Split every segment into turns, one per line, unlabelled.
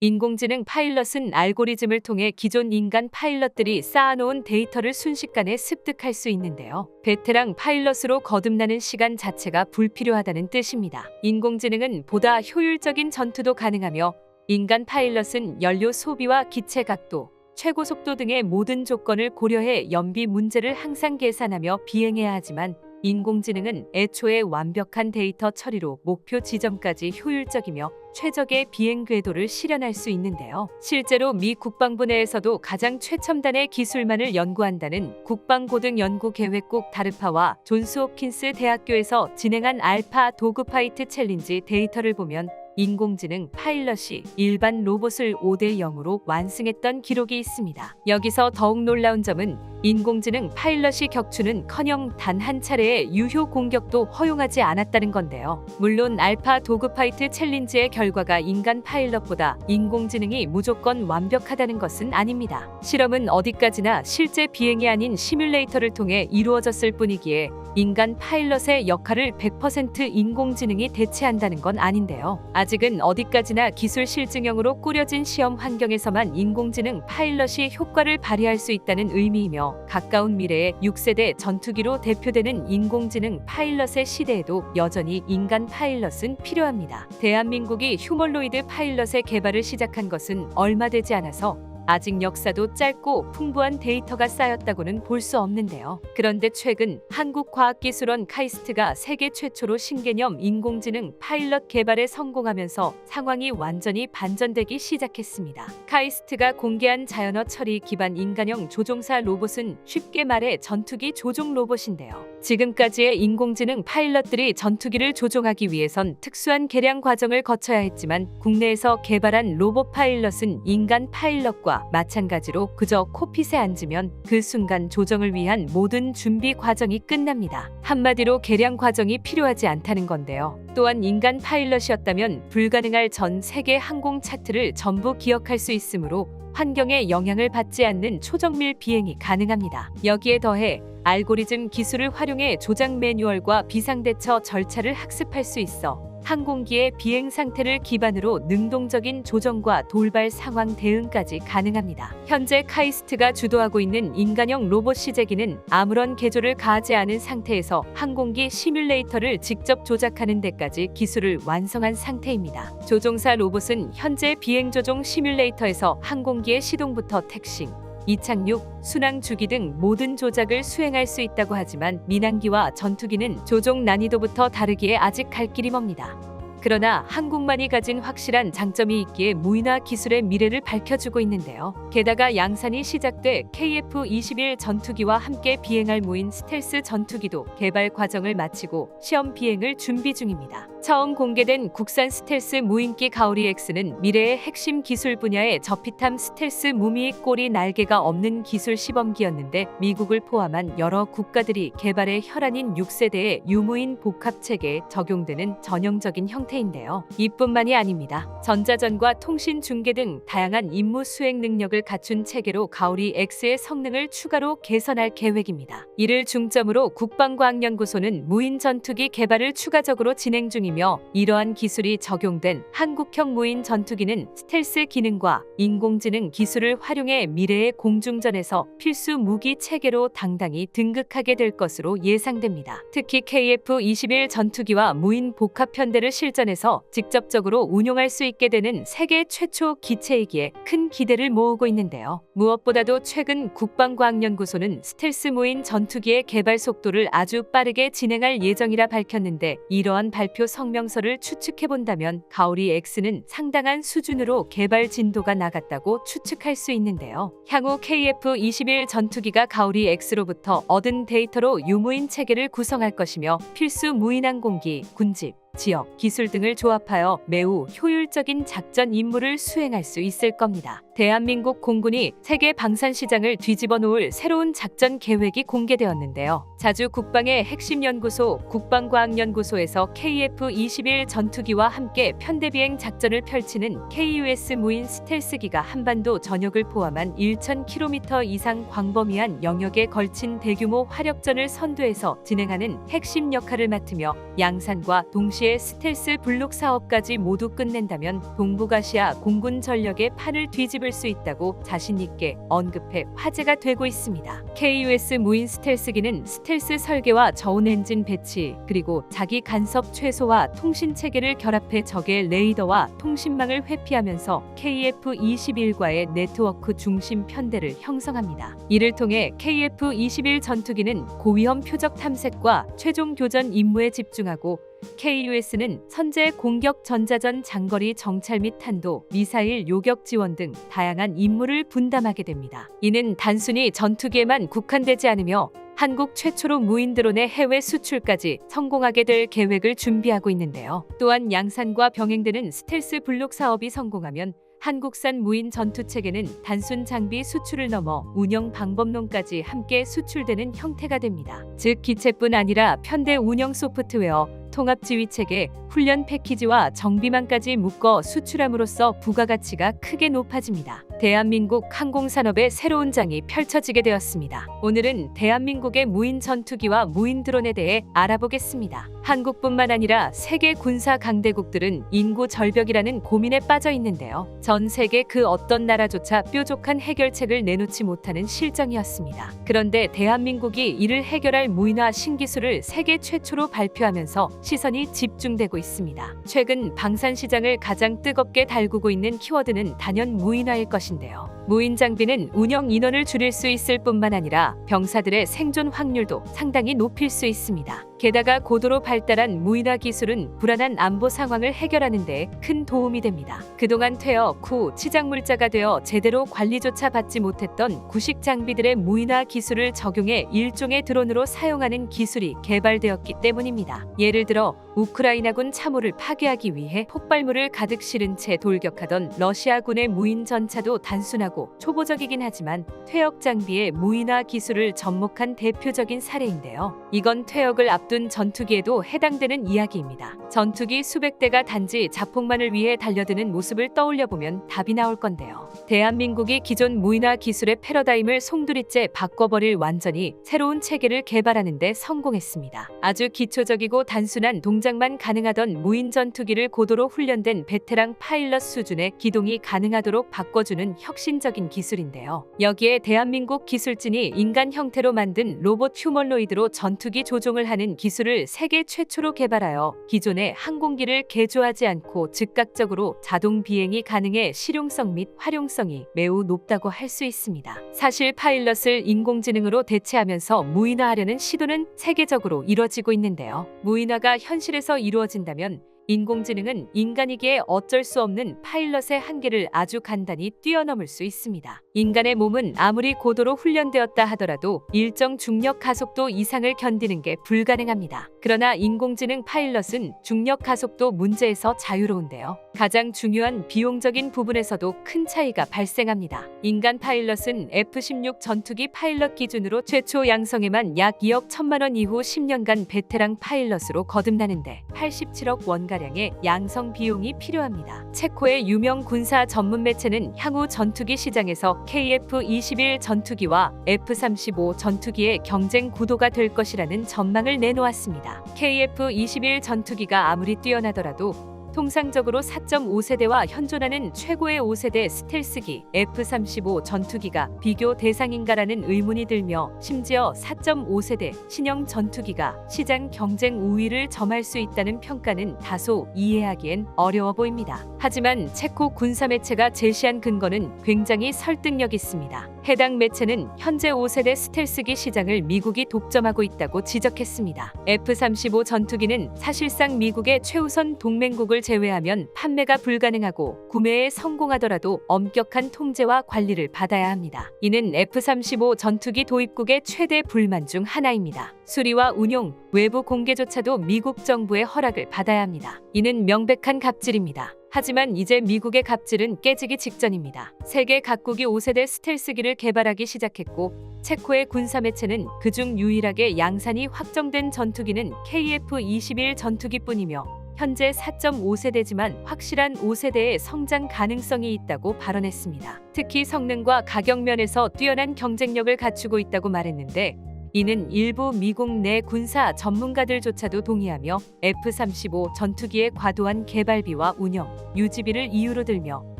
인공지능 파일럿은 알고리즘을 통해 기존 인간 파일럿들이 쌓아놓은 데이터를 순식간에 습득할 수 있는데요. 베테랑 파일럿으로 거듭나는 시간 자체가 불필요하다는 뜻입니다. 인공지능은 보다 효율적인 전투도 가능하며 인간 파일럿은 연료 소비와 기체 각도, 최고 속도 등의 모든 조건을 고려해 연비 문제를 항상 계산하며 비행해야 하지만 인공지능은 애초에 완벽한 데이터 처리로 목표 지점까지 효율적이며 최적의 비행 궤도를 실현할 수 있는데요. 실제로 미 국방부 내에서도 가장 최첨단의 기술만을 연구한다는 국방고등연구계획국 다르파와 존스홉킨스 대학교에서 진행한 알파 도그파이트 챌린지 데이터를 보면 인공지능 파일럿이 일반 로봇을 5대 0으로 완승했던 기록이 있습니다. 여기서 더욱 놀라운 점은 인공지능 파일럿이 격추는 커녕 단 한 차례의 유효 공격도 허용하지 않았다는 건데요. 물론 알파 도그파이트 챌린지의 결과가 인간 파일럿보다 인공지능이 무조건 완벽하다는 것은 아닙니다. 실험은 어디까지나 실제 비행이 아닌 시뮬레이터를 통해 이루어졌을 뿐이기에 인간 파일럿의 역할을 100% 인공지능이 대체한다는 건 아닌데요. 아직은 어디까지나 기술 실증형으로 꾸려진 시험 환경에서만 인공지능 파일럿이 효과를 발휘할 수 있다는 의미이며 가까운 미래에 6세대 전투기로 대표되는 인공지능 파일럿의 시대에도 여전히 인간 파일럿은 필요합니다. 대한민국이 휴멀로이드 파일럿의 개발을 시작한 것은 얼마 되지 않아서 아직 역사도 짧고 풍부한 데이터가 쌓였다고는 볼 수 없는데요. 그런데 최근 한국과학기술원 카이스트가 세계 최초로 신개념 인공지능 파일럿 개발에 성공하면서 상황이 완전히 반전되기 시작했습니다. 카이스트가 공개한 자연어 처리 기반 인간형 조종사 로봇은 쉽게 말해 전투기 조종 로봇인데요. 지금까지의 인공지능 파일럿들이 전투기를 조종하기 위해선 특수한 개량 과정을 거쳐야 했지만 국내에서 개발한 로봇 파일럿은 인간 파일럿과 마찬가지로 그저 코핏에 앉으면 그 순간 조정을 위한 모든 준비 과정이 끝납니다. 한마디로 개량 과정이 필요하지 않다는 건데요. 또한 인간 파일럿이었다면 불가능할 전 세계 항공 차트를 전부 기억할 수 있으므로 환경에 영향을 받지 않는 초정밀 비행이 가능합니다. 여기에 더해 알고리즘 기술을 활용해 조작 매뉴얼과 비상대처 절차를 학습할 수 있어 항공기의 비행 상태를 기반으로 능동적인 조정과 돌발 상황 대응까지 가능합니다. 현재 카이스트가 주도하고 있는 인간형 로봇 시제기는 아무런 개조를 가하지 않은 상태에서 항공기 시뮬레이터를 직접 조작하는 데까지 기술을 완성한 상태입니다. 조종사 로봇은 현재 비행 조종 시뮬레이터에서 항공기의 시동부터 택싱, 이착륙, 순항 주기 등 모든 조작을 수행할 수 있다고 하지만 민항기와 전투기는 조종 난이도부터 다르기에 아직 갈 길이 멉니다. 그러나 한국만이 가진 확실한 장점이 있기에 무인화 기술의 미래를 밝혀주고 있는데요. 게다가 양산이 시작돼 KF-21 전투기와 함께 비행할 무인 스텔스 전투기도 개발 과정을 마치고 시험 비행을 준비 중입니다. 처음 공개된 국산 스텔스 무인기 가오리 X는 미래의 핵심 기술 분야의 저피탐 스텔스 무미의 꼬리 날개가 없는 기술 시범기였는데 미국을 포함한 여러 국가들이 개발해 혈안인 6세대의 유무인 복합 체계에 적용되는 전형적인 형태인데요. 이뿐만이 아닙니다. 전자전과 통신 중계 등 다양한 임무 수행 능력을 갖춘 체계로 가오리 X의 성능을 추가로 개선할 계획입니다. 이를 중점으로 국방과학연구소는 무인 전투기 개발을 추가적으로 진행 중 이며 이러한 기술이 적용된 한국형 무인 전투기는 스텔스 기능과 인공지능 기술을 활용해 미래의 공중전에서 필수 무기 체계로 당당히 등극하게 될 것으로 예상됩니다. 특히 KF-21 전투기와 무인 복합 편대를 실전에서 직접적으로 운용할 수 있게 되는 세계 최초 기체이기에 큰 기대를 모으고 있는데요. 무엇보다도 최근 국방과학연구소는 스텔스 무인 전투기의 개발 속도를 아주 빠르게 진행할 예정이라 밝혔는데 이러한 발표 성명서를 추측해 본다면 가오리 X는 상당한 수준으로 개발 진도가 나갔다고 추측할 수 있는데요. 향후 KF-21 전투기가 가오리 X로부터 얻은 데이터로 유무인 체계를 구성할 것이며 필수 무인 항공기, 군집, 지역, 기술 등을 조합하여 매우 효율적인 작전 임무를 수행할 수 있을 겁니다. 대한민국 공군이 세계 방산 시장을 뒤집어 놓을 새로운 작전 계획이 공개되었는데요. 자주 국방의 핵심 연구소 국방과학연구소에서 KF-21 전투기와 함께 편대비행 작전을 펼치는 KUS 무인 스텔스기가 한반도 전역을 포함한 1,000km 이상 광범위한 영역에 걸친 대규모 화력전을 선두에서 진행하는 핵심 역할을 맡으며 양산과 동시에 스텔스 블록 사업까지 모두 끝낸다면 동북아시아 공군 전력의 판을 뒤집을 수 있다고 자신 있게 언급해 화제가 되고 있습니다. KUS 무인 스텔스기는 스텔스 설계와 저온 엔진 배치 그리고 자기 간섭 최소화 통신 체계를 결합해 적의 레이더와 통신망을 회피하면서 KF-21과의 네트워크 중심 편대를 형성합니다. 이를 통해 KF-21 전투기는 고위험 표적 탐색과 최종 교전 임무에 집중하고 KUS는 선제 공격 전자전 장거리 정찰 및 탄도, 미사일 요격 지원 등 다양한 임무를 분담하게 됩니다. 이는 단순히 전투기에만 국한되지 않으며 한국 최초로 무인 드론의 해외 수출까지 성공하게 될 계획을 준비하고 있는데요. 또한 양산과 병행되는 스텔스 블록 사업이 성공하면 한국산 무인 전투 체계는 단순 장비 수출을 넘어 운영 방법론까지 함께 수출되는 형태가 됩니다. 즉 기체뿐 아니라 편대 운영 소프트웨어, 통합 지휘 체계, 훈련 패키지와 정비망까지 묶어 수출함으로써 부가가치가 크게 높아집니다. 대한민국 항공산업의 새로운 장이 펼쳐지게 되었습니다. 오늘은 대한민국의 무인 전투기와 무인 드론에 대해 알아보겠습니다. 한국뿐만 아니라 세계 군사 강대국들은 인구 절벽이라는 고민에 빠져 있는데요. 전 세계 그 어떤 나라조차 뾰족한 해결책을 내놓지 못하는 실정이었습니다. 그런데 대한민국이 이를 해결할 무인화 신기술을 세계 최초로 발표하면서 시선이 집중되고 있습니다. 최근 방산 시장을 가장 뜨겁게 달구고 있는 키워드는 단연 무인화일 것인데요. 무인 장비는 운영 인원을 줄일 수 있을 뿐만 아니라 병사들의 생존 확률도 상당히 높일 수 있습니다. 게다가 고도로 발달한 무인화 기술은 불안한 안보 상황을 해결하는 데 큰 도움이 됩니다. 그동안 퇴역 후 치장물자가 되어 제대로 관리조차 받지 못했던 구식 장비들의 무인화 기술을 적용해 일종의 드론으로 사용하는 기술이 개발되었기 때문입니다. 예를 들어 우크라이나군 참호를 파괴하기 위해 폭발물을 가득 실은 채 돌격하던 러시아군의 무인 전차도 단순하고 초보적이긴 하지만 퇴역 장비의 무인화 기술을 접목한 대표적인 사례인데요. 이건 퇴역을 앞둔 전투기에도 해당되는 이야기입니다. 전투기 수백 대가 단지 자폭만을 위해 달려드는 모습을 떠올려 보면 답이 나올 건데요. 대한민국이 기존 무인화 기술의 패러다임을 송두리째 바꿔버릴 완전히 새로운 체계를 개발하는 데 성공했습니다. 아주 기초적이고 단순한 동작만 가능하던 무인 전투기를 고도로 훈련된 베테랑 파일럿 수준의 기동이 가능하도록 바꿔주는 혁신적 인 기술인데요. 여기에 대한민국 기술진이 인간 형태로 만든 로봇 휴머노이드로 전투기 조종을 하는 기술을 세계 최초로 개발하여 기존의 항공기를 개조하지 않고 즉각적으로 자동 비행이 가능해 실용성 및 활용성이 매우 높다고 할 수 있습니다. 사실 파일럿을 인공지능으로 대체하면서 무인화하려는 시도는 세계적으로 이뤄지고 있는데요. 무인화가 현실에서 이루어진다면 인공지능은 인간이기에 어쩔 수 없는 파일럿의 한계를 아주 간단히 뛰어넘을 수 있습니다. 인간의 몸은 아무리 고도로 훈련되었다 하더라도 일정 중력 가속도 이상을 견디는 게 불가능합니다. 그러나 인공지능 파일럿은 중력 가속도 문제에서 자유로운데요. 가장 중요한 비용적인 부분에서도 큰 차이가 발생합니다. 인간 파일럿은 F-16 전투기 파일럿 기준으로 최초 양성에만 약 2억 1천만 원 이후 10년간 베테랑 파일럿으로 거듭나는데 87억 원가량의 양성 비용이 필요합니다. 체코의 유명 군사 전문 매체는 향후 전투기 시장에서 KF-21 전투기와 F-35 전투기의 경쟁 구도가 될 것이라는 전망을 내놓았습니다. KF-21 전투기가 아무리 뛰어나더라도 통상적으로 4.5세대와 현존하는 최고의 5세대 스텔스기 F-35 전투기가 비교 대상인가라는 의문이 들며 심지어 4.5세대 신형 전투기가 시장 경쟁 우위를 점할 수 있다는 평가는 다소 이해하기엔 어려워 보입니다. 하지만 체코 군사 매체가 제시한 근거는 굉장히 설득력 있습니다. 해당 매체는 현재 5세대 스텔스기 시장을 미국이 독점하고 있다고 지적했습니다. F-35 전투기는 사실상 미국의 최우선 동맹국을 제외하면 판매가 불가능하고 구매에 성공하더라도 엄격한 통제와 관리를 받아야 합니다. 이는 F-35 전투기 도입국의 최대 불만 중 하나입니다. 수리와 운용, 외부 공개조차도 미국 정부의 허락을 받아야 합니다. 이는 명백한 갑질입니다. 하지만 이제 미국의 갑질은 깨지기 직전입니다. 세계 각국이 5세대 스텔스기를 개발하기 시작했고 체코의 군사 매체는 그중 유일하게 양산이 확정된 전투기는 KF-21 전투기뿐이며 현재 4.5세대지만 확실한 5세대의 성장 가능성이 있다고 발언했습니다. 특히 성능과 가격 면에서 뛰어난 경쟁력을 갖추고 있다고 말했는데 이는 일부 미국 내 군사 전문가들조차도 동의하며 F-35 전투기의 과도한 개발비와 운영, 유지비를 이유로 들며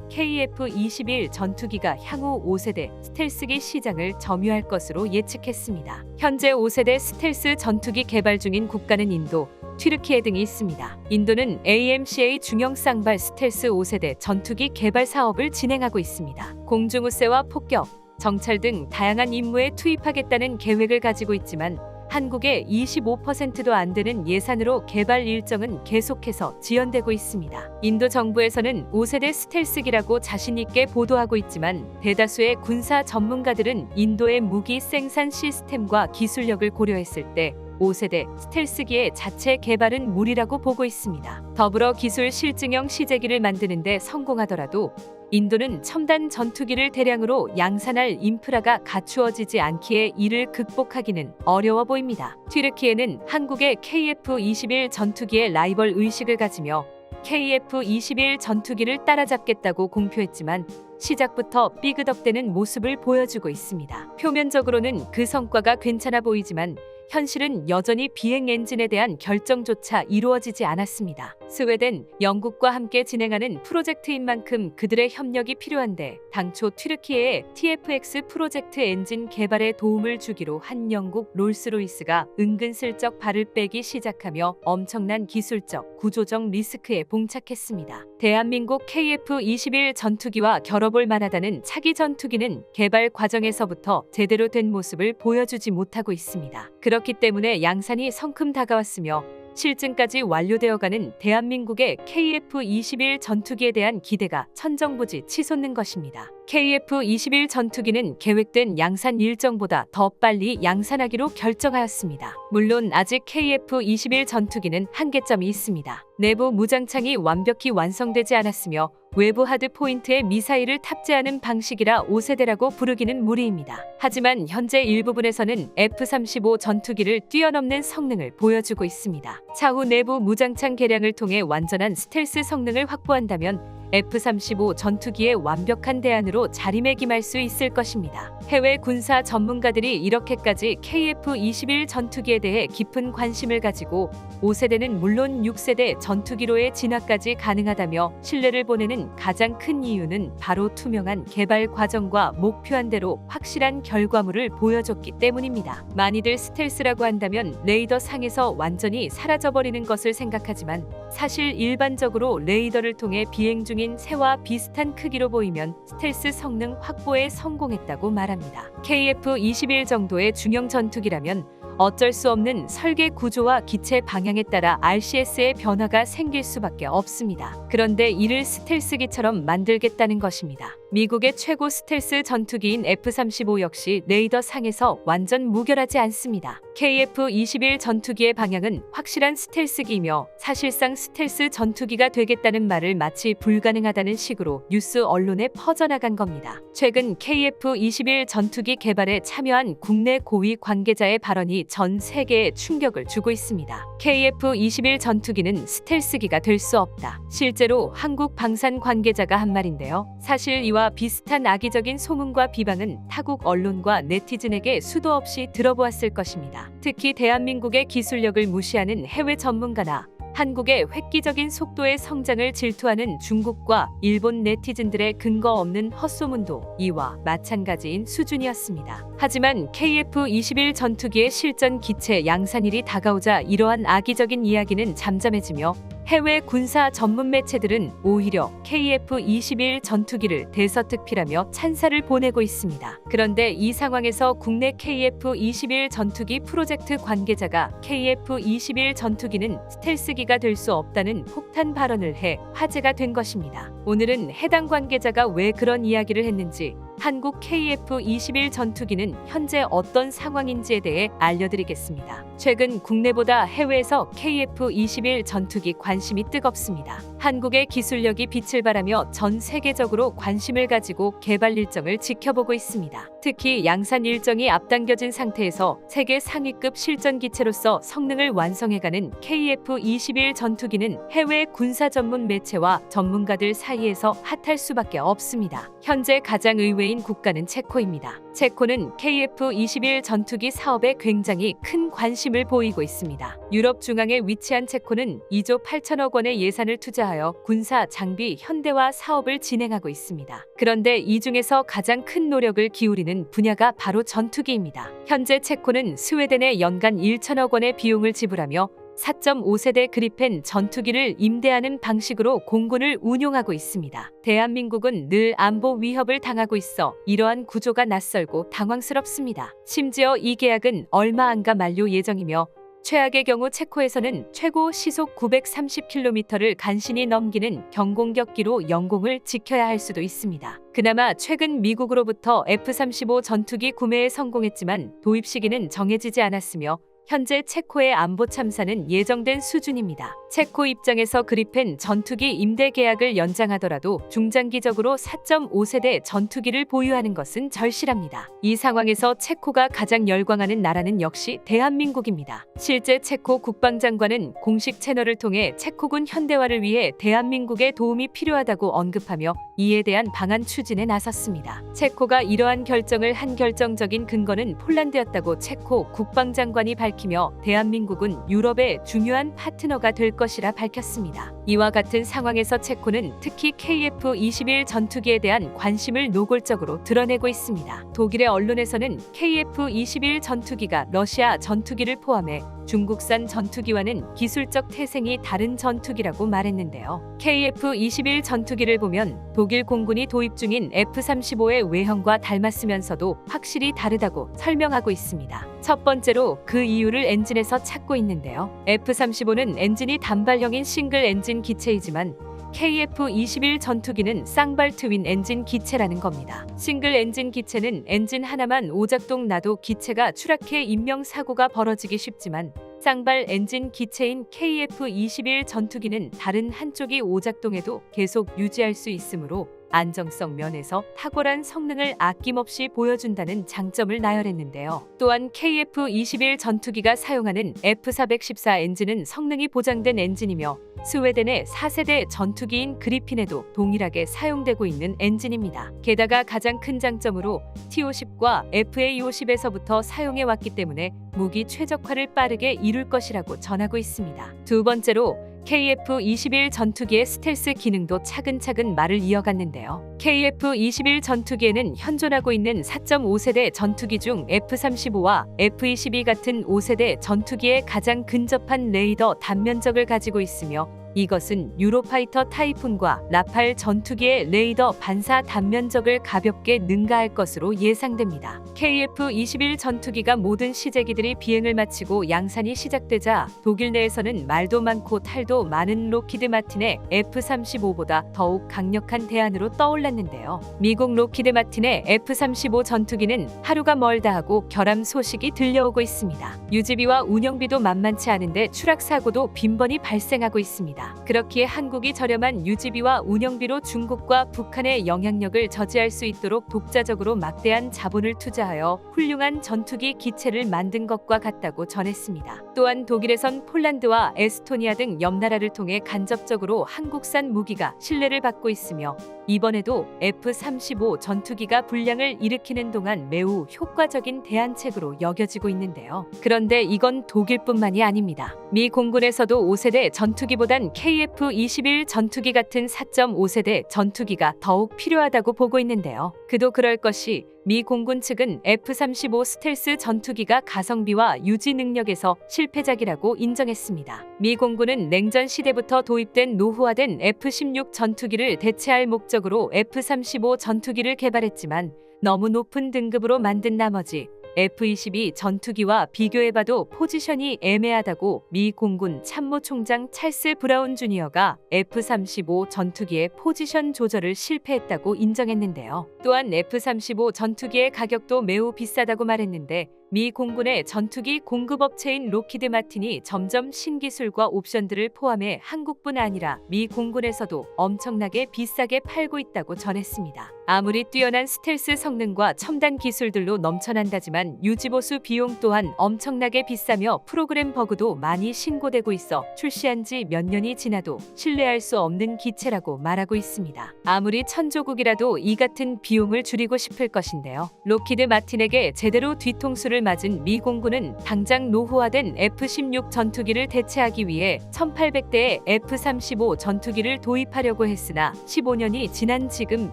KF-21 전투기가 향후 5세대 스텔스기 시장을 점유할 것으로 예측했습니다. 현재 5세대 스텔스 전투기 개발 중인 국가는 인도, 튀르키예 등이 있습니다. 인도는 AMCA 중형 쌍발 스텔스 5세대 전투기 개발 사업을 진행하고 있습니다. 공중우세와 폭격, 정찰 등 다양한 임무에 투입하겠다는 계획을 가지고 있지만 한국의 25%도 안 되는 예산으로 개발 일정은 계속해서 지연되고 있습니다. 인도 정부에서는 5세대 스텔스기라고 자신있게 보도하고 있지만 대다수의 군사 전문가들은 인도의 무기 생산 시스템과 기술력을 고려했을 때 5세대 스텔스기의 자체 개발은 무리라고 보고 있습니다. 더불어 기술 실증형 시제기를 만드는데 성공하더라도 인도는 첨단 전투기를 대량으로 양산할 인프라가 갖추어지지 않기에 이를 극복하기는 어려워 보입니다. 튀르키예는 한국의 KF-21 전투기의 라이벌 의식을 가지며 KF-21 전투기를 따라잡겠다고 공표했지만 시작부터 삐그덕대는 모습을 보여주고 있습니다. 표면적으로는 그 성과가 괜찮아 보이지만 현실은 여전히 비행 엔진에 대한 결정조차 이루어지지 않았습니다. 스웨덴, 영국과 함께 진행하는 프로젝트인 만큼 그들의 협력이 필요한데 당초 튀르키예의 TFX 프로젝트 엔진 개발에 도움을 주기로 한 영국 롤스로이스가 은근슬쩍 발을 빼기 시작하며 엄청난 기술적, 구조적 리스크에 봉착했습니다. 대한민국 KF-21 전투기와 겨뤄볼 만하다는 차기 전투기는 개발 과정에서부터 제대로 된 모습을 보여주지 못하고 있습니다. 그렇기 때문에 양산이 성큼 다가왔으며 실증까지 완료되어가는 대한민국의 KF-21 전투기에 대한 기대가 천정부지 치솟는 것입니다. KF-21 전투기는 계획된 양산 일정보다 더 빨리 양산하기로 결정하였습니다. 물론 아직 KF-21 전투기는 한계점이 있습니다. 내부 무장창이 완벽히 완성되지 않았으며 외부 하드 포인트에 미사일을 탑재하는 방식이라 5세대라고 부르기는 무리입니다. 하지만 현재 일부분에서는 F-35 전투기를 뛰어넘는 성능을 보여주고 있습니다. 차후 내부 무장창 개량을 통해 완전한 스텔스 성능을 확보한다면 F-35 전투기의 완벽한 대안으로 자리매김할 수 있을 것입니다. 해외 군사 전문가들이 이렇게까지 KF-21 전투기에 대해 깊은 관심을 가지고 5세대는 물론 6세대 전투기로의 진화까지 가능하다며 신뢰를 보내는 가장 큰 이유는 바로 투명한 개발 과정과 목표한 대로 확실한 결과물을 보여줬기 때문입니다. 많이들 스텔스라고 한다면 레이더 상에서 완전히 사라져버리는 것을 생각하지만 사실 일반적으로 레이더를 통해 비행 중인 새와 비슷한 크기로 보이면 스텔스 성능 확보에 성공했다고 말합니다. KF-21 정도의 중형 전투기라면 어쩔 수 없는 설계 구조와 기체 방향에 따라 RCS의 변화가 생길 수밖에 없습니다. 그런데 이를 스텔스기처럼 만들겠다는 것입니다. 미국의 최고 스텔스 전투기인 F-35 역시 레이더 상에서 완전 무결하지 않습니다. KF-21 전투기의 방향은 확실한 스텔스기이며 사실상 스텔스 전투기가 되겠다는 말을 마치 불가능하다는 식으로 뉴스 언론에 퍼져나간 겁니다. 최근 KF-21 전투기 개발에 참여한 국내 고위 관계자의 발언이 전 세계에 충격을 주고 있습니다. KF-21 전투기는 스텔스기가 될 수 없다. 실제로 한국 방산 관계자가 한 말인데요. 사실 이와 비슷한 악의적인 소문과 비방은 타국 언론과 네티즌에게 수도 없이 들어보았을 것입니다. 특히 대한민국의 기술력을 무시하는 해외 전문가나 한국의 획기적인 속도의 성장을 질투하는 중국과 일본 네티즌들의 근거 없는 헛소문도 이와 마찬가지인 수준이었습니다. 하지만 KF-21 전투기의 실전 기체 양산일이 다가오자 이러한 악의적인 이야기는 잠잠해지며 해외 군사 전문 매체들은 오히려 KF-21 전투기를 대서특필하며 찬사를 보내고 있습니다. 그런데 이 상황에서 국내 KF-21 전투기 프로젝트 관계자가 KF-21 전투기는 스텔스기가 될 수 없다는 폭탄 발언을 해 화제가 된 것입니다. 오늘은 해당 관계자가 왜 그런 이야기를 했는지 한국 KF-21 전투기는 현재 어떤 상황인지에 대해 알려드리겠습니다. 최근 국내보다 해외에서 KF-21 전투기 관심이 뜨겁습니다. 한국의 기술력이 빛을 발하며 전 세계적으로 관심을 가지고 개발 일정을 지켜보고 있습니다. 특히 양산 일정이 앞당겨진 상태에서 세계 상위급 실전 기체로서 성능을 완성해가는 KF-21 전투기는 해외 군사 전문 매체와 전문가들 사이에서 핫할 수밖에 없습니다. 현재 가장 의외인 국가는 체코입니다. 체코는 KF-21 전투기 사업에 굉장히 큰 관심을 보이고 있습니다. 유럽 중앙에 위치한 체코는 2조 8천억 원의 예산을 투자하여 군사 장비 현대화 사업을 진행하고 있습니다. 그런데 이 중에서 가장 큰 노력을 기울이는 분야가 바로 전투기입니다. 현재 체코는 스웨덴에 연간 1천억 원의 비용을 지불하며 4.5세대 그리펜 전투기를 임대하는 방식으로 공군을 운용하고 있습니다. 대한민국은 늘 안보 위협을 당하고 있어 이러한 구조가 낯설고 당황스럽습니다. 심지어 이 계약은 얼마 안가 만료 예정이며 최악의 경우 체코에서는 최고 시속 930km를 간신히 넘기는 경공격기로 영공을 지켜야 할 수도 있습니다. 그나마 최근 미국으로부터 F-35 전투기 구매에 성공했지만 도입 시기는 정해지지 않았으며 현재 체코의 안보 참사는 예정된 수준입니다. 체코 입장에서 그리펜 전투기 임대 계약을 연장하더라도 중장기적으로 4.5세대 전투기를 보유하는 것은 절실합니다. 이 상황에서 체코가 가장 열광하는 나라는 역시 대한민국입니다. 실제 체코 국방장관은 공식 채널을 통해 체코군 현대화를 위해 대한민국의 도움이 필요하다고 언급하며 이에 대한 방안 추진에 나섰습니다. 체코가 이러한 결정을 한 결정적인 근거는 폴란드였다고 체코 국방장관이 밝히며 대한민국은 유럽의 중요한 파트너가 될 것이라 밝혔습니다. 이와 같은 상황에서 체코는 특히 KF-21 전투기에 대한 관심을 노골적으로 드러내고 있습니다. 독일의 언론에서는 KF-21 전투기가 러시아 전투기를 포함해 중국산 전투기와는 기술적 태생이 다른 전투기라고 말했는데요. KF-21 전투기를 보면 독일 공군이 도입 중인 F-35의 외형과 닮았으면서도 확실히 다르다고 설명하고 있습니다. 첫 번째로 그 이유를 엔진에서 찾고 있는데요. F-35는 엔진이 단발형인 싱글 엔진 기체이지만 KF-21 전투기는 쌍발 트윈 엔진 기체라는 겁니다. 싱글 엔진 기체는 엔진 하나만 오작동 나도 기체가 추락해 인명사고가 벌어지기 쉽지만 쌍발 엔진 기체인 KF-21 전투기는 다른 한쪽이 오작동해도 계속 유지할 수 있으므로 안정성 면에서 탁월한 성능을 아낌없이 보여준다는 장점을 나열했는데요. 또한 KF-21 전투기가 사용하는 F-414 엔진은 성능이 보장된 엔진이며 스웨덴의 4세대 전투기인 그리핀에도 동일하게 사용되고 있는 엔진입니다. 게다가 가장 큰 장점으로 T-50과 FA-50에서부터 사용해왔기 때문에 무기 최적화를 빠르게 이룰 것이라고 전하고 있습니다. 두 번째로 KF-21 전투기의 스텔스 기능도 차근차근 말을 이어갔는데요. KF-21 전투기에는 현존하고 있는 4.5세대 전투기 중 F-35와 F-22 같은 5세대 전투기에 가장 근접한 레이더 단면적을 가지고 있으며 이것은 유로파이터 타이푼과 라팔 전투기의 레이더 반사 단면적을 가볍게 능가할 것으로 예상됩니다. KF-21 전투기가 모든 시제기들이 비행을 마치고 양산이 시작되자 독일 내에서는 말도 많고 탈도 많은 로키드 마틴의 F-35보다 더욱 강력한 대안으로 떠올랐는데요. 미국 로키드 마틴의 F-35 전투기는 하루가 멀다 하고 결함 소식이 들려오고 있습니다. 유지비와 운영비도 만만치 않은데 추락 사고도 빈번히 발생하고 있습니다. 그렇기에 한국이 저렴한 유지비와 운영비로 중국과 북한의 영향력을 저지할 수 있도록 독자적으로 막대한 자본을 투자하여 훌륭한 전투기 기체를 만든 것과 같다고 전했습니다. 또한 독일에선 폴란드와 에스토니아 등 옆나라를 통해 간접적으로 한국산 무기가 신뢰를 받고 있으며 이번에도 F-35 전투기가 불량을 일으키는 동안 매우 효과적인 대안책으로 여겨지고 있는데요. 그런데 이건 독일뿐만이 아닙니다. 미 공군에서도 5세대 전투기보단 KF-21 전투기 같은 4.5세대 전투기가 더욱 필요하다고 보고 있는데요. 그도 그럴 것이 미 공군 측은 F-35 스텔스 전투기가 가성비와 유지 능력에서 실패작이라고 인정했습니다. 미 공군은 냉전 시대부터 도입된 노후화된 F-16 전투기를 대체할 목적으로 F-35 전투기를 개발했지만 너무 높은 등급으로 만든 나머지 F-22 전투기와 비교해봐도 포지션이 애매하다고 미 공군 참모총장 찰스 브라운 주니어가 F-35 전투기의 포지션 조절을 실패했다고 인정했는데요. 또한 F-35 전투기의 가격도 매우 비싸다고 말했는데 미 공군의 전투기 공급업체인 로키드 마틴이 점점 신기술과 옵션들을 포함해 한국뿐 아니라 미 공군에서도 엄청나게 비싸게 팔고 있다고 전했습니다. 아무리 뛰어난 스텔스 성능과 첨단 기술들로 넘쳐난다지만 유지보수 비용 또한 엄청나게 비싸며 프로그램 버그도 많이 신고되고 있어 출시한 지 몇 년이 지나도 신뢰할 수 없는 기체라고 말하고 있습니다. 아무리 천조국이라도 이 같은 비용을 줄이고 싶을 것인데요. 로키드 마틴에게 제대로 뒤통수를 맞은 미 공군은 당장 노후화된 F-16 전투기를 대체하기 위해 1800대의 F-35 전투기를 도입하려고 했으나 15년이 지난 지금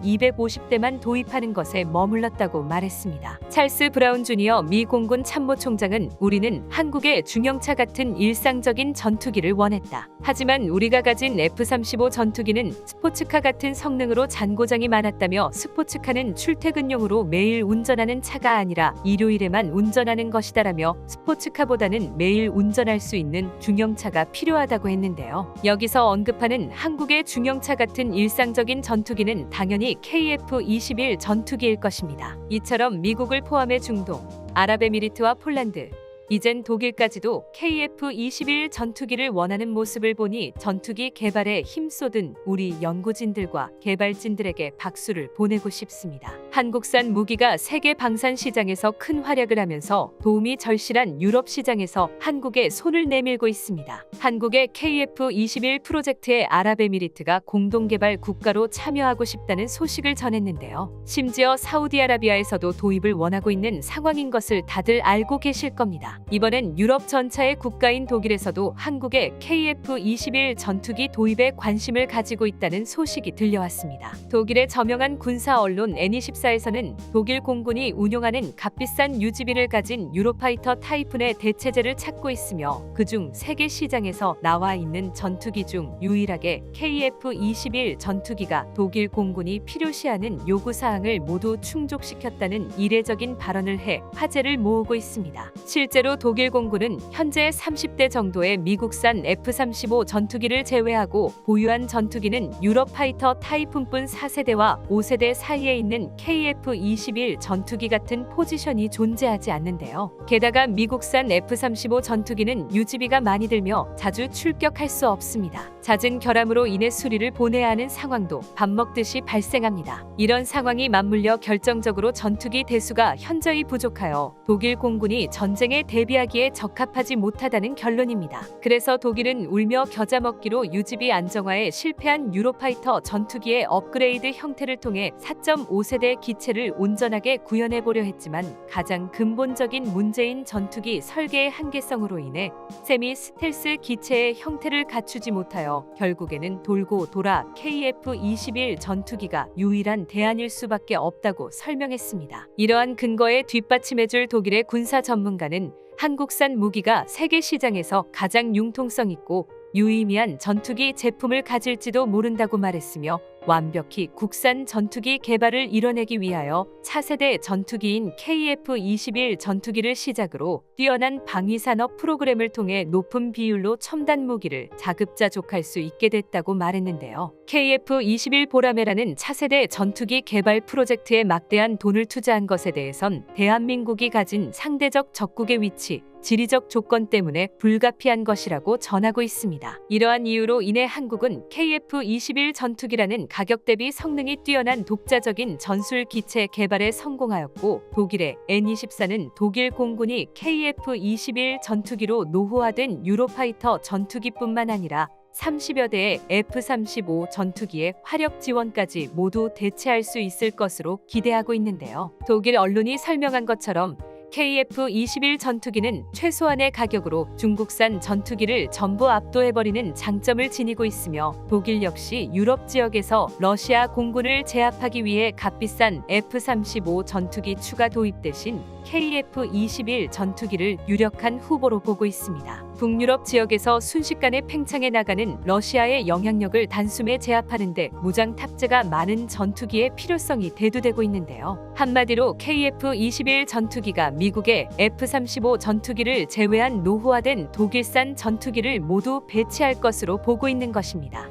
250대만 도입하는 것에 머물렀다고 말했습니다. 찰스 브라운 주니어 미 공군 참모총장은 우리는 한국의 중형차 같은 일상적인 전투기를 원했다. 하지만 우리가 가진 F-35 전투기는 스포츠카 같은 성능으로 잔고장이 많았다며 스포츠카는 출퇴근용으로 매일 운전하는 차가 아니라 일요일에만 운전 하는 것이다라며 스포츠카보다는 매일 운전할 수 있는 중형차가 필요하다고 했는데요. 여기서 언급하는 한국의 중형차 같은 일상적인 전투기는 당연히 KF-21 전투기일 것입니다. 이처럼 미국을 포함해 중동, 아랍에미리트와 폴란드, 이젠 독일까지도 KF-21 전투기를 원하는 모습을 보니 전투기 개발에 힘쏟은 우리 연구진들과 개발진들에게 박수를 보내고 싶습니다. 한국산 무기가 세계 방산 시장에서 큰 활약을 하면서 도움이 절실한 유럽 시장에서 한국에 손을 내밀고 있습니다. 한국의 KF-21 프로젝트에 아랍에미리트가 공동개발 국가로 참여하고 싶다는 소식을 전했는데요. 심지어 사우디아라비아에서도 도입을 원하고 있는 상황인 것을 다들 알고 계실 겁니다. 이번엔 유럽 전차의 국가인 독일에서도 한국의 KF-21 전투기 도입에 관심을 가지고 있다는 소식이 들려왔습니다. 독일의 저명한 군사 언론 N24에서는 독일 공군이 운용하는 값비싼 유지비를 가진 유로파이터 타이푼의 대체제를 찾고 있으며 그중 세계 시장에서 나와 있는 전투기 중 유일하게 KF-21 전투기가 독일 공군이 필요시하는 요구 사항을 모두 충족시켰다는 이례적인 발언을 해 화제를 모으고 있습니다. 실제로 독일 공군은 현재 30대 정도의 미국산 F-35 전투기를 제외하고 보유한 전투기는 유럽 파이터 타이푼뿐 4세대와 5세대 사이에 있는 KF-21 전투기 같은 포지션이 존재하지 않는데요. 게다가 미국산 F-35 전투기는 유지비가 많이 들며 자주 출격할 수 없습니다. 잦은 결함으로 인해 수리를 보내야 하는 상황도 밥 먹듯이 발생합니다. 이런 상황이 맞물려 결정적으로 전투기 대수가 현저히 부족하여 독일 공군이 전쟁에 대비하기에 적합하지 못하다는 결론입니다. 그래서 독일은 울며 겨자 먹기로 유지비 안정화에 실패한 유로파이터 전투기의 업그레이드 형태를 통해 4.5세대 기체를 온전하게 구현해 보려 했지만 가장 근본적인 문제인 전투기 설계의 한계성으로 인해 세미 스텔스 기체의 형태를 갖추지 못하여 결국에는 돌고 돌아 KF-21 전투기가 유일한 대안일 수밖에 없다고 설명했습니다. 이러한 근거에 뒷받침해줄 독일의 군사 전문가는 한국산 무기가 세계 시장에서 가장 융통성 있고 유의미한 전투기 제품을 가질지도 모른다고 말했으며 완벽히 국산 전투기 개발을 이뤄내기 위하여 차세대 전투기인 KF-21 전투기를 시작으로 뛰어난 방위산업 프로그램을 통해 높은 비율로 첨단 무기를 자급자족할 수 있게 됐다고 말했는데요. KF-21 보라매라는 차세대 전투기 개발 프로젝트에 막대한 돈을 투자한 것에 대해선 대한민국이 가진 상대적 적국의 위치, 지리적 조건 때문에 불가피한 것이라고 전하고 있습니다. 이러한 이유로 인해 한국은 KF-21 전투기라는 가격 대비 성능이 뛰어난 독자적인 전술 기체 개발에 성공하였고 독일의 N24는 독일 공군이 KF-21 전투기로 노후화된 유로파이터 전투기뿐만 아니라 30여 대의 F-35 전투기의 화력 지원까지 모두 대체할 수 있을 것으로 기대하고 있는데요. 독일 언론이 설명한 것처럼 KF-21 전투기는 최소한의 가격으로 중국산 전투기를 전부 압도해버리는 장점을 지니고 있으며 독일 역시 유럽 지역에서 러시아 공군을 제압하기 위해 값비싼 F-35 전투기 추가 도입 대신 KF-21 전투기를 유력한 후보로 보고 있습니다. 북유럽 지역에서 순식간에 팽창해 나가는 러시아의 영향력을 단숨에 제압하는데 무장 탑재가 많은 전투기의 필요성이 대두되고 있는데요. 한마디로 KF-21 전투기가 미국의 F-35 전투기를 제외한 노후화된 독일산 전투기를 모두 배치할 것으로 보고 있는 것입니다.